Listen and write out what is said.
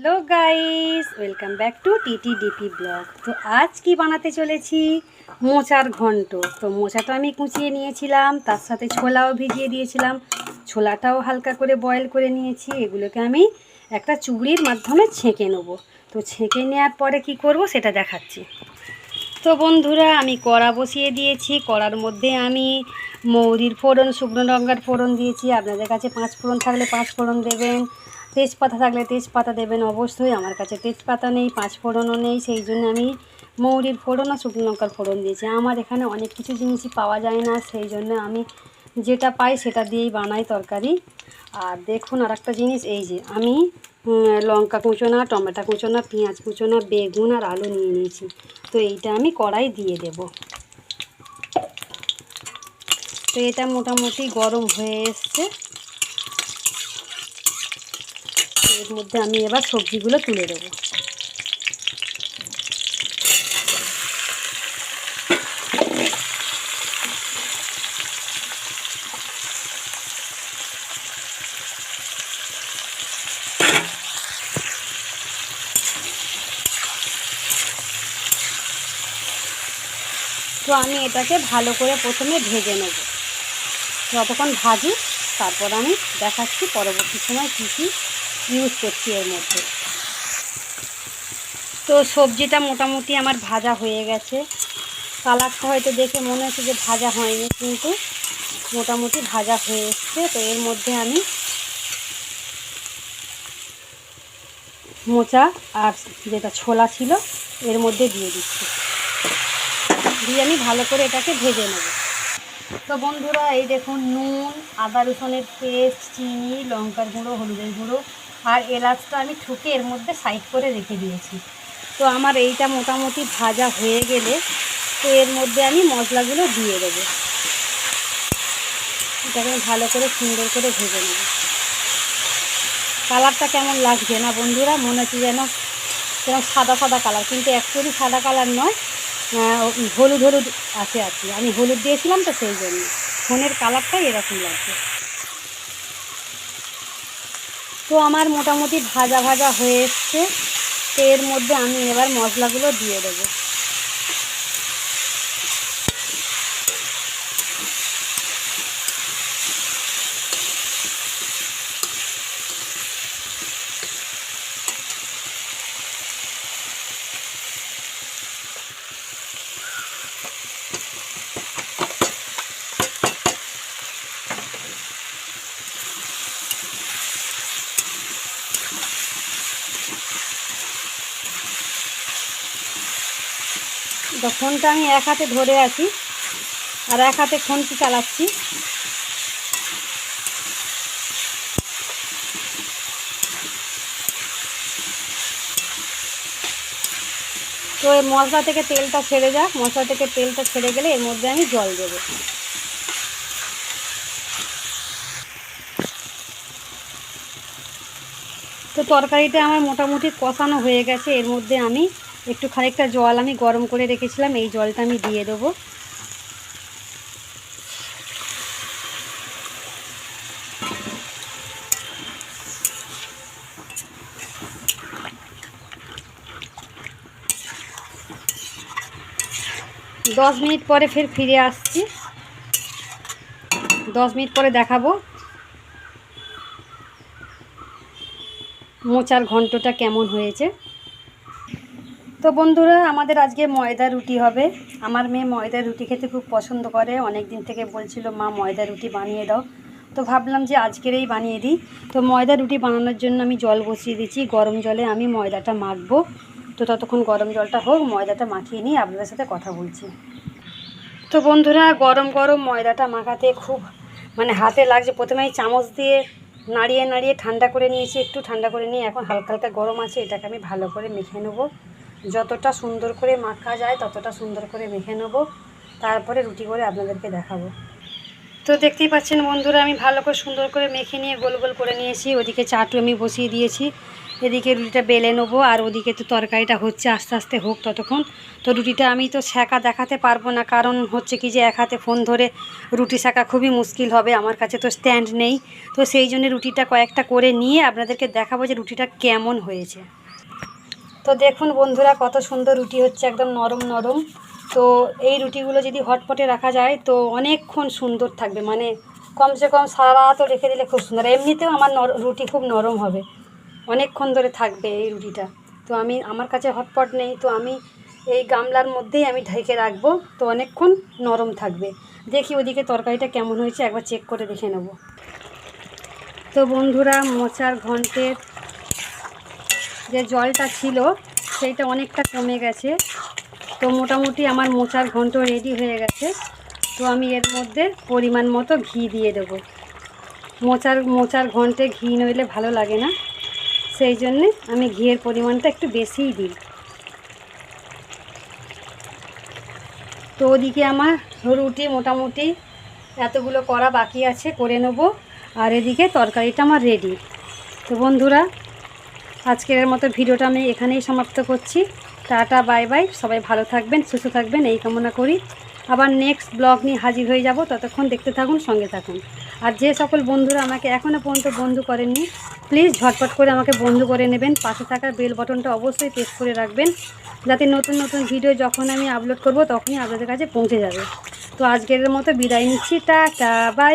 Hello guys welcome back to TT DP blog তো আজ কি বানাতে চলেছি? মোচার ঘন্ট। তো মোচাটা আমি কুচিয়ে নিয়েছিলাম, তার সাথে ছোলাও ভিজিয়ে দিয়েছিলাম। ছোলাটাও হালকা করে বয়েল করে নিয়েছি। এগুলোকে আমি একটা চুড়ির মাধ্যমে ছেঁকে নেব। তো ছেঁকে নেওয়ার পরে কি করব সেটা দেখাচ্ছি। তো বন্ধুরা, আমি কড়া বসিয়ে দিয়েছি। কড়ার মধ্যে আমি মৌরির ফোড়ন, শুকনো লঙ্কার ফোড়ন দিয়েছি। আপনাদের কাছে পাঁচ ফোড়ন থাকলে পাঁচ ফোড়ন দেবেন। তেজপাতা থাকলে তেজপাতা দেবেন অবশ্যই, আমার কাছে তেজপাতা নেই, পাঁচ ফোড়নও নেই, সেই জন্য আমি মৌরির ফোড়ন আর শুকনো লঙ্কার ফোড়ন দিয়েছি। আমার এখানে অনেক কিছু জিনিসই পাওয়া যায় না, সেই জন্য আমি যেটা পাই সেটা দিয়েই বানাই তরকারি। আর দেখুন আর একটা জিনিস, এই যে আমি লঙ্কা কুচোনা, টমেটো কুচোনা, পেঁয়াজ কুচোনা, বেগুন আর আলু নিয়ে নিয়েছি। তো এইটা আমি কড়াই দিয়ে দেব। তো এটা মোটামুটি গরম হয়ে এসছে। এর মধ্যে আমি এবার সবজিগুলো তুলে দেবো। তো আমি এটাকে ভালো করে প্রথমে ভেজে নেব। যতক্ষণ ভাজি, তারপর আমি দেখাচ্ছি পরবর্তী সময় কী কী ইউজ করছি এর মধ্যে। তো সবজিটা মোটামুটি আমার ভাজা হয়ে গেছে। কালারটা হয়তো দেখে মনে হচ্ছে যে ভাজা হয়নি, কিন্তু মোটামুটি ভাজা হয়ে এসছে। তো এর মধ্যে আমি মোচা আর যেটা ছোলা ছিল, এর মধ্যে দিয়ে দিচ্ছি। দিয়ে আমি ভালো করে এটাকে ভেজে নেব। তো বন্ধুরা, এই দেখুন নুন, আদা রসুনের পেস্ট, চিনি, লঙ্কার গুঁড়ো, হলুদের গুঁড়ো আর এলাচটা আমি ঠুকে এর মধ্যে সাইড করে রেখে দিয়েছি। তো আমার এইটা মোটামুটি ভাজা হয়ে গেলে তো এর মধ্যে আমি মশলাগুলো দিয়ে দেবো। এটাকে ভালো করে সুন্দর করে ভেজে নেব। কালারটা কেমন লাগছে না বন্ধুরা? মনে হচ্ছে যেন যেন সাদা সাদা কালার, কিন্তু অ্যাকচুয়ালি সাদা কালার নয় হলুদ হলুদ আছে আর কি। আমি হলুদ দিয়েছিলাম তো সেই জন্য। ফোনের কালারটাই এরকম লাগছে। তো আমার মোটামুটি ভাজা ভাজা হয়ে এসছে। তো এর মধ্যে আমি এবার মশলাগুলো দিয়ে দেবো। তো ফোনটা আমি এক হাতে ধরে আছি আর এক হাতে ফোনটি চালাচ্ছি। তো এই মশলা থেকে তেলটা ছেড়ে যাক। মশলা থেকে তেলটা ছেড়ে গেলে এর মধ্যে আমি জল দেবো। তো তরকারিটা আমার মোটামুটি কষানো হয়ে গেছে। এর মধ্যে আমি একটু খানিকটা জল আমি গরম করে রেখেছিলাম, এই জলটা আমি দিয়ে দেবো। দশ মিনিট পরে ফের ফিরে আসছি। দশ মিনিট পরে দেখাবো মোচার ঘন্টটা কেমন হয়েছে। তো বন্ধুরা, আমাদের আজকে ময়দা রুটি হবে। আমার মেয়ে ময়দা রুটি খেতে খুব পছন্দ করে। অনেক দিন থেকে বলছিল, মা, ময়দা রুটি বানিয়ে দাও। তো ভাবলাম যে আজকেরই বানিয়ে দিই। তো ময়দা রুটি বানানোর জন্য আমি জল বসিয়ে দিচ্ছি গরম জলে আমি ময়দাটা মাখবো। তো ততক্ষণ গরম জলটা হোক, ময়দাটা মাখিয়ে নিয়ে আপনাদের সাথে কথা বলছি। তো বন্ধুরা, গরম গরম ময়দাটা মাখাতে খুব মানে হাতে লাগছে। প্রথমে চামচ দিয়ে নাড়িয়ে নাড়িয়ে ঠান্ডা করে নিয়েছি। একটু ঠান্ডা করে নিয়ে এখন হালকা হালকা গরম আছে। এটাকে আমি ভালো করে মেখে নেব। যতটা সুন্দর করে মাখা যায়, ততটা সুন্দর করে মেখে নেব। তারপরে রুটি করে আপনাদেরকে দেখাবো। তো দেখতেই পাচ্ছেন বন্ধুরা, আমি ভালো করে সুন্দর করে মেখে নিয়ে গোল গোল করে নিয়েছি। ওদিকে চাটু আমি বসিয়ে দিয়েছি। এদিকে রুটিটা বেলে নেব আর ওদিকে তো তরকারিটা হচ্ছে আস্তে আস্তে হোক ততক্ষণ। তো রুটিটা আমি তো শেখা দেখাতে পারব না, কারণ হচ্ছে কি যে এক হাতে ফোন ধরে রুটি শেখা খুবই মুশকিল হবে। আমার কাছে তো স্ট্যান্ড নেই। তো সেই জন্য রুটিটা কয়েকটা করে নিয়ে আপনাদেরকে দেখাবো যে রুটিটা কেমন হয়েছে। তো দেখুন বন্ধুরা, কত সুন্দর রুটি হচ্ছে, একদম নরম নরম। তো এই রুটিগুলো যদি হটপটে রাখা যায়, তো অনেকক্ষণ সুন্দর থাকবে। মানে কমসে কম সারা রাতও রেখে দিলে খুব সুন্দর। এমনিতেও আমার রুটি খুব নরম হবে। অনেকক্ষণ ধরে থাকবে এই রুটিটা। তো আমি, আমার কাছে হটপট নেই, তো আমি এই গামলার মধ্যেই আমি ঢেকে রাখব। তো অনেকক্ষণ নরম থাকবে। দেখি ওদিকে তরকারিটা কেমন হয়েছে, একবার চেক করে দেখে নেব। তো বন্ধুরা, মোচার ঘন্টের যে জলটা ছিল, সেইটা অনেকটা কমে গেছে। তো মোটামুটি আমার মোচার ঘন্ট রেডি হয়ে গেছে। তো আমি এর মধ্যে পরিমাণ মতো ঘি দিয়ে দেবো। মোচার মোচার ঘন্টে ঘি নইলে ভালো লাগে না। সেই জন্যে আমি ঘিয়ের পরিমাণটা একটু বেশিই দিই। তো ওদিকে আমার রুটি মোটামুটি এতগুলো করা বাকি আছে, করে নেব। আর এদিকে তরকারিটা আমার রেডি তো বন্ধুরা আজকের মতো ভিডিওটা আমি এখানেই সমাপ্ত করছি। Tata, bye bye. সবাই ভালো থাকবেন, সুস্থ থাকবেন, এই কামনা করি। আবার নেক্সট ব্লগ নিয়ে হাজির হয়ে যাব। ততক্ষণ দেখতে থাকুন, সঙ্গে থাকুন। আর যে সকল বন্ধুরা আমাকে এখনও পর্যন্ত বন্ধু করেননি প্লিজ ঝটপট করে আমাকে বন্ধু করে নেবেন। পাশে থাকা বেল বটনটা অবশ্যই প্রেস করে রাখবেন। যাতে নতুন নতুন ভিডিও যখন আমি আপলোড করব, তখনই আপনাদের কাছে পৌঁছে যাবে। তো আজকের মতো বিদায় নিচ্ছি। টাটা বাই।